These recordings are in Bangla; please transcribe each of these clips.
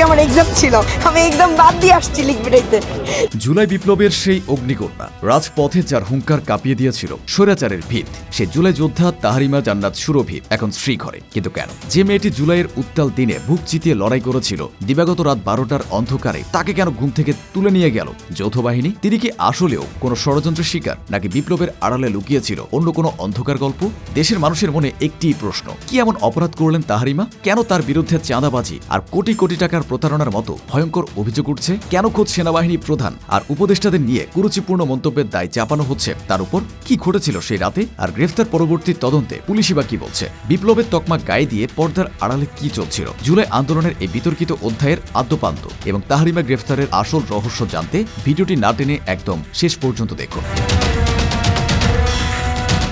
আজকে আমার এক্সাম ছিল। আমি এক্সাম বাদ দিয়ে আসছি লিখবিটাইতে জুলাই বিপ্লবের সেই অগ্নিকন্যা, রাজপথে যার হুঙ্কার কাঁপিয়ে দিয়েছিল স্বৈরাচারের ভিত, সে জুলাই যোদ্ধা তাহারিমা জান্নাত সুরভি এখন শ্রীঘরে। কিন্তু কেন? যে মেয়েটি জুলাইয়ের উত্তাল দিনে বুক চিতিয়ে লড়াই করেছিল, দিবাগত রাত বারোটার অন্ধকারে তাকে কেন ঘুম থেকে তুলে নিয়ে গেল? যৌথ বাহিনী? তিনি কি আসলেও কোনো ষড়যন্ত্রের শিকার, নাকি বিপ্লবের আড়ালে লুকিয়েছিল অন্য কোনো অন্ধকার গল্প? দেশের মানুষের মনে একটিই প্রশ্ন, কি এমন অপরাধ করলেন তাহারিমা? কেন তার বিরুদ্ধে চাঁদাবাজি আর কোটি কোটি টাকার প্রতারণার মতো ভয়ঙ্কর অভিযোগ উঠছে। কেন খোদ সেনাবাহিনী প্রধান আর উপদেষ্টাদের নিয়ে কুরুচিপূর্ণ মন্তব্যের দায় চাপানো হচ্ছে? তার উপর কি ঘটেছিল সেই রাতে? আর গ্রেফতার পরবর্তী তদন্তে পুলিশই বা কি বলছে? বিপ্লবের তকমা গায়ে দিয়ে পর্দার আড়ালে কি চলছিল? জুলাই আন্দোলনের এই বিতর্কিত অধ্যায়ের আদ্যপান্ত এবং তাহারিমা গ্রেফতারের আসল রহস্য জানতে ভিডিওটি না টেনে একদম শেষ পর্যন্ত দেখুন।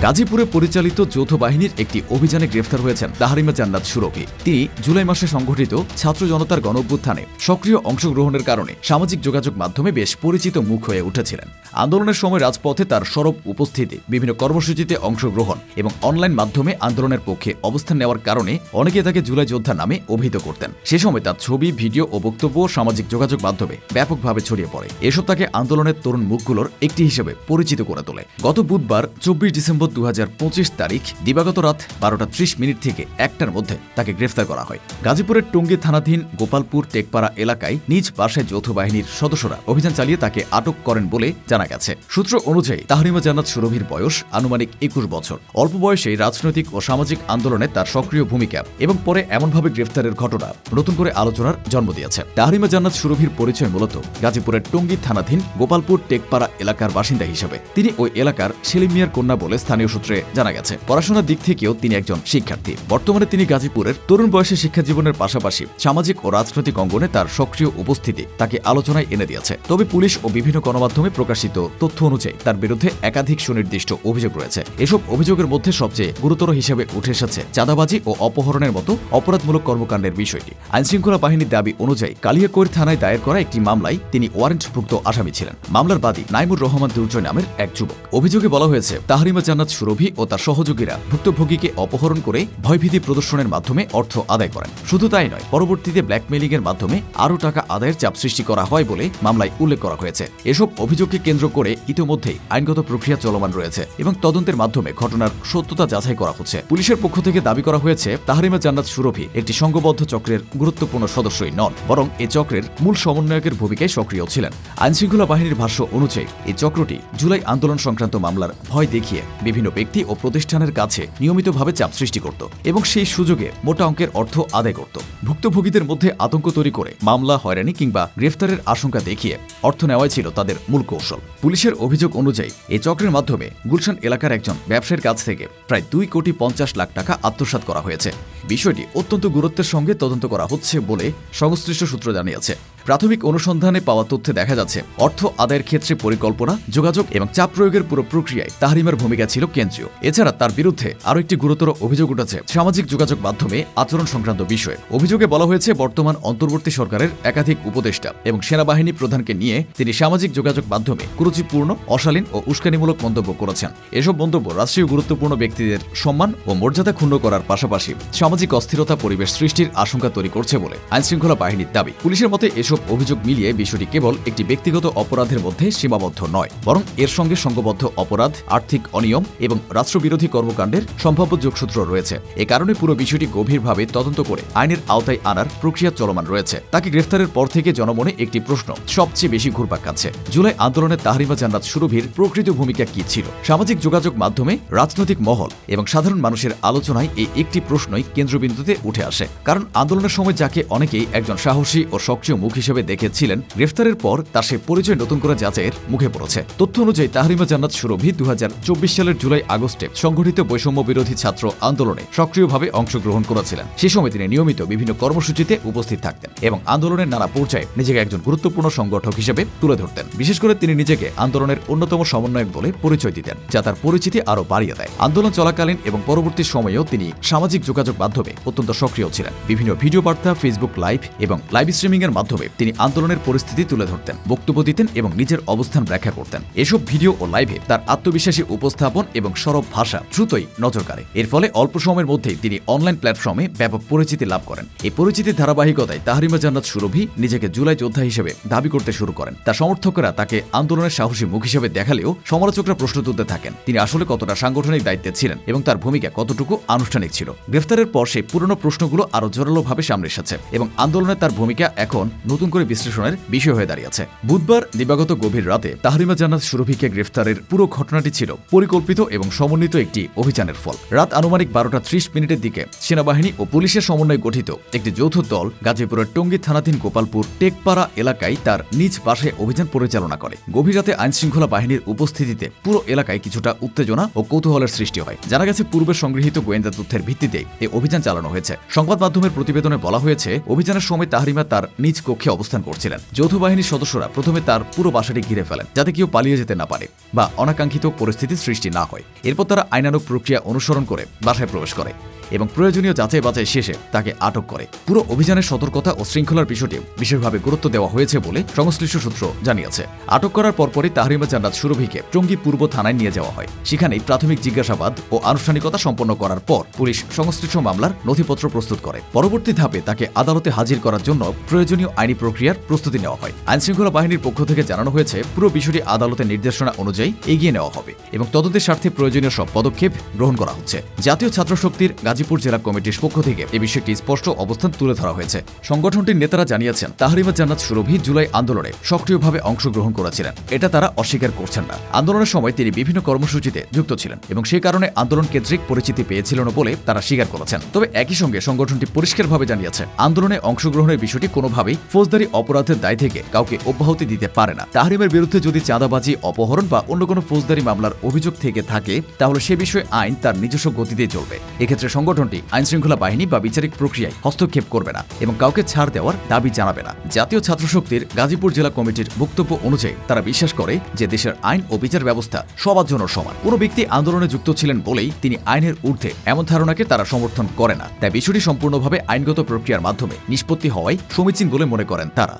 গাজীপুরে পরিচালিত যৌথ বাহিনীর একটি অভিযানে গ্রেফতার হয়েছেন তাহারিমা জান্নাত সুরভি। তিনি জুলাই মাসে সংঘটিত ছাত্র জনতার গণঅভ্যুত্থানে সক্রিয় অংশগ্রহণের কারণে সামাজিক যোগাযোগ মাধ্যমে বেশ পরিচিত মুখ হয়ে উঠেছিলেন। আন্দোলনের সময় রাজপথে তার সরব উপস্থিতি, বিভিন্ন কর্মসূচিতে অংশগ্রহণ এবং অনলাইন মাধ্যমে আন্দোলনের পক্ষে অবস্থান নেওয়ার কারণে অনেকে তাকে জুলাই যোদ্ধা নামে অভিহিত করতেন। সে সময় তার ছবি, ভিডিও ও বক্তব্য সামাজিক যোগাযোগ মাধ্যমে ব্যাপকভাবে ছড়িয়ে পড়ে। এসব তাকে আন্দোলনের তরুণ মুখগুলোর একটি হিসেবে পরিচিত করে তোলে। গত বুধবার, চব্বিশ ডিসেম্বর দু হাজার পঁচিশ তারিখ দিবাগত রাত বারোটা ত্রিশ মিনিট থেকে একটার মধ্যে তাকে গ্রেফতার করা হয়। গাজীপুরের টঙ্গী থানাধীন গোপালপুর টেকপাড়া এলাকায় নিজ বাসায় যৌথ বাহিনীর সদস্যরা অভিযান চালিয়ে তাকে আটক করেন বলে জানা গেছে। সূত্র অনুযায়ী তাহরিমা জান্নাত সুরভির বয়স আনুমানিক একুশ বছর। অল্প বয়সে রাজনৈতিক ও সামাজিক আন্দোলনে তার সক্রিয় ভূমিকা এবং পরে এমনভাবে গ্রেফতারের ঘটনা নতুন করে আলোচনার জন্ম দিয়েছে। তাহরিমা জান্নাত সুরভির পরিচয় মূলত গাজীপুরের টঙ্গী থানাধীন গোপালপুর টেকপাড়া এলাকার বাসিন্দা হিসেবে। তিনি ওই এলাকার সেলিম মিয়ার কন্যা বলে স্থানীয় সূত্রে জানা গেছে। পড়াশোনার দিক থেকেও তিনি একজন শিক্ষার্থী। বর্তমানে তিনি গাজীপুরের তরুণ বয়সে শিক্ষা জীবনের পাশাপাশি সামাজিক ও রাজনৈতিক অঙ্গনে তার সক্রিয় উপস্থিতি তাকে আলোচনায় এনে দিয়েছে। তবে পুলিশ ও বিভিন্ন গণমাধ্যমে প্রকাশিত তথ্য অনুযায়ী তার বিরুদ্ধে একাধিক সুনির্দিষ্ট অভিযোগ রয়েছে। এসব অভিযোগের মধ্যে সবচেয়ে গুরুতর হিসেবে উঠে এসেছে চাঁদাবাজি ও অপহরণের মতো অপরাধমূলক কর্মকাণ্ডের বিষয়টি। আইনশৃঙ্খলা বাহিনীর দাবি অনুযায়ী কালিয়াকৈর থানায় দায়ের করা একটি মামলায় তিনি ওয়ারেন্টভুক্ত আসামি ছিলেন। মামলার বাদী নাইমুর রহমান দুর্জয় নামের এক যুবক। অভিযোগে বলা হয়েছে, তাহারিমা জান্নাত সুরভি ও তার সহযোগীরা ভুক্তভোগীকে অপহরণ করে ভয়ভীতি প্রদর্শনের মাধ্যমে অর্থ আদায় করেন। শুধু তাই নয়, পরবর্তীতে ব্ল্যাকমেইলিং এর মাধ্যমে আরও টাকা আদায়ের চাপ সৃষ্টি করা হয় বলে মামলায় উল্লেখ করা হয়েছে। এসব অভিযোগকে কেন্দ্র করে ইতিমধ্যেই আইনগত প্রক্রিয়া চলমান রয়েছে এবং তদন্তের মাধ্যমে ঘটনার সত্যতা যাচাই করা হচ্ছে। পুলিশের পক্ষ থেকে দাবি করা হয়েছে, তাহারিমা জান্নাত সুরভি একটি সংঘবদ্ধ চক্রের গুরুত্বপূর্ণ সদস্যই নন, বরং এ চক্রের মূল সমন্বয়কের ভূমিকায় সক্রিয় ছিলেন। আইনশৃঙ্খলা বাহিনীর ভাষ্য অনুযায়ী এই চক্রটি জুলাই আন্দোলন সংক্রান্ত মামলার ভয় দেখিয়ে বিভিন্ন ব্যক্তি ও প্রতিষ্ঠানের কাছে নিয়মিতভাবে চাপ সৃষ্টি করত এবং সেই সুযোগে মোটা অঙ্কের অর্থ আদায় করত। ভুক্তভোগীদের মধ্যে আতঙ্ক তৈরি করে মামলা, হয়রানি কিংবা গ্রেফতারের আশঙ্কা দেখিয়ে অর্থ নেওয়াই ছিল তাদের মূল কৌশল। পুলিশের অভিযোগ অনুযায়ী এই চক্রের মাধ্যমে গুলশান এলাকার একজন ব্যবসায়ীর কাছ থেকে প্রায় দুই কোটি পঞ্চাশ লাখ টাকা আত্মসাৎ করা হয়েছে। বিষয়টি অত্যন্ত গুরুত্বের সঙ্গে তদন্ত করা হচ্ছে বলে সংশ্লিষ্ট সূত্র জানিয়েছে। প্রাথমিক অনুসন্ধানে পাওয়া তথ্যে দেখা যাচ্ছে, অর্থ আদায়ের ক্ষেত্রে পরিকল্পনা, যোগাযোগ এবং চাপ প্রয়োগের পুরো প্রক্রিয়ায় তাহারিমার ভূমিকা ছিল কেন্দ্রীয়। এছাড়া তার বিরুদ্ধে আরও একটি গুরুতর অভিযোগ উঠেছে, সামাজিক যোগাযোগ মাধ্যমে আচরণ সংক্রান্ত বিষয়ে। অভিযোগে বলা হয়েছে, বর্তমান অন্তর্বর্তী সরকারের একাধিক উপদেষ্টা এবং সেনাবাহিনী প্রধানকে নিয়ে তিনি সামাজিক যোগাযোগ মাধ্যমে কুরুচিপূর্ণ, অশালীন ও উস্কানিমূলক মন্তব্য করেছেন। এসব মন্তব্য রাষ্ট্রীয় গুরুত্বপূর্ণ ব্যক্তিদের সম্মান ও মর্যাদা ক্ষুণ্ণ করার পাশাপাশি সামাজিক অস্থিরতা পরিবেশ সৃষ্টির আশঙ্কা তৈরি করছে বলে আইনশৃঙ্খলা বাহিনীর দাবি। পুলিশের মতে, এসব অভিযোগ মিলিয়ে বিষয়টি কেবল একটি ব্যক্তিগত অপরাধের মধ্যে সীমাবদ্ধ নয়, বরং এর সঙ্গে সংঘবদ্ধ অপরাধ, আর্থিক অনিয়ম এবং রাষ্ট্রবিরোধী কর্মকাণ্ডের সম্ভাব্য যোগসূত্র রয়েছে। এ কারণে পুরো বিষয়টি গভীরভাবে তদন্ত করে আইনের আওতায় আনার প্রক্রিয়া চলমান রয়েছে। তাকে গ্রেফতারের পর থেকে জনমনে একটি প্রশ্ন, সবচেয়ে বেশি ঘুরপাক খাচ্ছে। জুলাই আন্দোলনে তাহরিমা জান্নাত সুরভির প্রকৃত ভূমিকা কি ছিল? সামাজিক যোগাযোগ মাধ্যমে রাজনৈতিক মহল এবং সাধারণ মানুষের আলোচনায় এই একটি প্রশ্নই কেন্দ্রবিন্দুতে উঠে আসে। কারণ আন্দোলনের সময় যাকে অনেকেই একজন সাহসী ও সক্রিয় মুখ দেখেছিলেন, গ্রেফতারের পর তার সে পরিচয় নতুন করে যাচাইয়ের মুখে পড়েছে। তথ্য অনুযায়ী তাহরিমা জান্নাত সুরভি দু হাজার চব্বিশ সালের জুলাই আগস্টে সংঘটিত বৈষম্য বিরোধী ছাত্র আন্দোলনে সক্রিয়ভাবে অংশগ্রহণ করেছিলেন। সে সময় তিনি নিয়মিত বিভিন্ন কর্মসূচিতে উপস্থিত থাকতেন এবং আন্দোলনের নানা পর্যায়ে নিজেকে একজন গুরুত্বপূর্ণ সংগঠক হিসেবে তুলে ধরতেন। বিশেষ করে তিনি নিজেকে আন্দোলনের অন্যতম সমন্বয়ক বলে পরিচয় দিতেন, যা তার পরিচিতি আরও বাড়িয়ে দেয়। আন্দোলন চলাকালীন এবং পরবর্তী সময়েও তিনি সামাজিক যোগাযোগ মাধ্যমে অত্যন্ত সক্রিয় ছিলেন। বিভিন্ন ভিডিও বার্তা ফেসবুক লাইভ এবং লাইভ স্ট্রিমিং এর মাধ্যমে তিনি আন্দোলনের পরিস্থিতি তুলে ধরতেন, বক্তব্য দিতেন এবং নিজের অবস্থান ব্যাখ্যা করতেন। এসব ভিডিও ও লাইভে তার আত্মবিশ্বাসী উপস্থাপন এবং সরব ভাষা দ্রুতই নজর কাড়ে। এর ফলে অল্প সময়ের মধ্যেই তিনি অনলাইন প্ল্যাটফর্মে ব্যাপক পরিচিতি লাভ করেন। এই পরিচিতির ধারাবাহিকতায় তাহারিমা জান্নাত সুরভি নিজেকে জুলাই যোদ্ধা হিসেবে দাবি করতে শুরু করেন। তার সমর্থকরা তাকে আন্দোলনের সাহসী মুখ হিসেবে দেখালেও সমালোচকরা প্রশ্ন তুলতে থাকেন। তিনি আসলে কতটা সাংগঠনিক দায়িত্বে ছিলেন এবং তার ভূমিকা কতটুকু আনুষ্ঠানিক ছিল? গ্রেফতারের পর সেই পুরনো প্রশ্নগুলো আরও জোরালোভাবে সামনে এসেছে এবং আন্দোলনে তার ভূমিকা এখন নতুন করে বিশ্লেষণের বিষয় হয়ে দাঁড়িয়েছে। বুধবার দিবাগত গভীর রাতে তাহরিমা জান্নাত সুরভিকে গ্রেফতারের পুরো ঘটনাটি ছিল পরিকল্পিত এবং সমন্বিত একটি অভিযানের ফল। রাত আনুমানিক বারোটা ত্রিশ মিনিটের দিকে সেনাবাহিনী ও পুলিশের সমন্বয়ে গঠিত একটি যৌথ দল গাজীপুরের টঙ্গী থানাধীন গোপালপুর টেকপাড়া এলাকায় তার নিজ বাসায় অভিযান পরিচালনা করে। গভীর রাতে আইনশৃঙ্খলা বাহিনীর উপস্থিতিতে পুরো এলাকায় কিছুটা উত্তেজনা ও কৌতূহলের সৃষ্টি হয়। জানা গেছে, পূর্বে সংগৃহীত গোয়েন্দা তথ্যের ভিত্তিতে এই অভিযান চালানো হয়েছে। সংবাদ মাধ্যমের প্রতিবেদনে বলা হয়েছে, অভিযানের সময় তাহরিমা তার নিজ কক্ষে অবস্থান করছিলেন। যৌথ বাহিনীর সদস্যরা প্রথমে তার পুরো বাসাটি ঘিরে ফেলেন, যাতে কেউ পালিয়ে যেতে না পারে বা অনাকাঙ্ক্ষিত পরিস্থিতির সৃষ্টি না হয়। এরপর তারা আইনানুক প্রক্রিয়া অনুসরণ করে বাসায় প্রবেশ করে। এবং প্রয়োজনীয় যাচাই বাছাই শেষে তাকে আটক করে। পুরো অভিযানের সতর্কতা ও শৃঙ্খলার বিষয়টি বিশেষভাবে গুরুত্ব দেওয়া হয়েছে বলে সংশ্লিষ্ট সূত্র জানিয়েছে। আটক করার পরপরই তাহরিমা জান্নাত সুরভিকে টঙ্গী পূর্ব থানায় নিয়ে যাওয়া হয়। সেখানেই প্রাথমিক জিজ্ঞাসাবাদ ও আনুষ্ঠানিকতা সম্পন্ন করার পর পুলিশ সংশ্লিষ্ট মামলার নথিপত্র প্রস্তুত করে। পরবর্তী ধাপে তাকে আদালতে হাজির করার জন্য প্রয়োজনীয় আইনি প্রক্রিয়ার প্রস্তুতি নেওয়া হয়। আইনশৃঙ্খলা বাহিনীর পক্ষ থেকে জানানো হয়েছে, পুরো বিষয়টি আদালতের নির্দেশনা অনুযায়ী এগিয়ে নেওয়া হবে এবং তদন্তের স্বার্থে প্রয়োজনীয় সব পদক্ষেপ গ্রহণ করা হচ্ছে। জাতীয় ছাত্র শক্তির গাজীপুর জেলা কমিটির পক্ষ থেকে এ বিষয়টি স্পষ্ট অবস্থান তুলে ধরা হয়েছে। সংগঠনটির নেতারা জানিয়েছেন, তাহরিমা জান্নাত সুরভি জুলাই আন্দোলনে সক্রিয়ভাবে অংশগ্রহণ করেছিলেন। এটা তারা অস্বীকার করছেন না। আন্দোলনের সময় তিনি বিভিন্ন কর্মসূচিতে যুক্ত ছিলেন এবং সেই কারণে আন্দোলন কেন্দ্রিক পরিচিতি পেয়েছিলেন বলে তারা স্বীকার করেছেন। তবে একই সঙ্গে সংগঠনটি পরিষ্কারভাবে জানিয়েছে, আন্দোলনে অংশগ্রহণের বিষয়টি কোনোভাবেই ফৌজদারি অপরাধের দায় থেকে কাউকে অব্যাহতি দিতে পারে না। তাহরিমের বিরুদ্ধে যদি চাঁদাবাজি, অপহরণ বা অন্য কোনো ফৌজদারি মামলার অভিযোগ থেকে থাকে, তাহলে সে বিষয়ে আইন তার নিজস্ব গতিতে চলবে। এক্ষেত্রে সংগঠনটি আইনশৃঙ্খলা বাহিনী বা বিচারিক প্রক্রিয়ায় হস্তক্ষেপ করবে না এবং কাউকে ছাড় দেওয়ার দাবি জানাবে না। জাতীয় ছাত্র শক্তির গাজীপুর জেলা কমিটির বক্তব্য অনুযায়ী তারা বিশ্বাস করে যে দেশের আইন ও বিচার ব্যবস্থা সবার জন্য সমান। কোনো ব্যক্তি আন্দোলনে যুক্ত ছিলেন বলেই তিনি আইনের ঊর্ধ্বে এমন ধারণাকে তারা সমর্থন করে না। তাই বিষয়টি সম্পূর্ণভাবে আইনগত প্রক্রিয়ার মাধ্যমে নিষ্পত্তি হওয়ায় সমীচীন বলে মনে করেন তারা।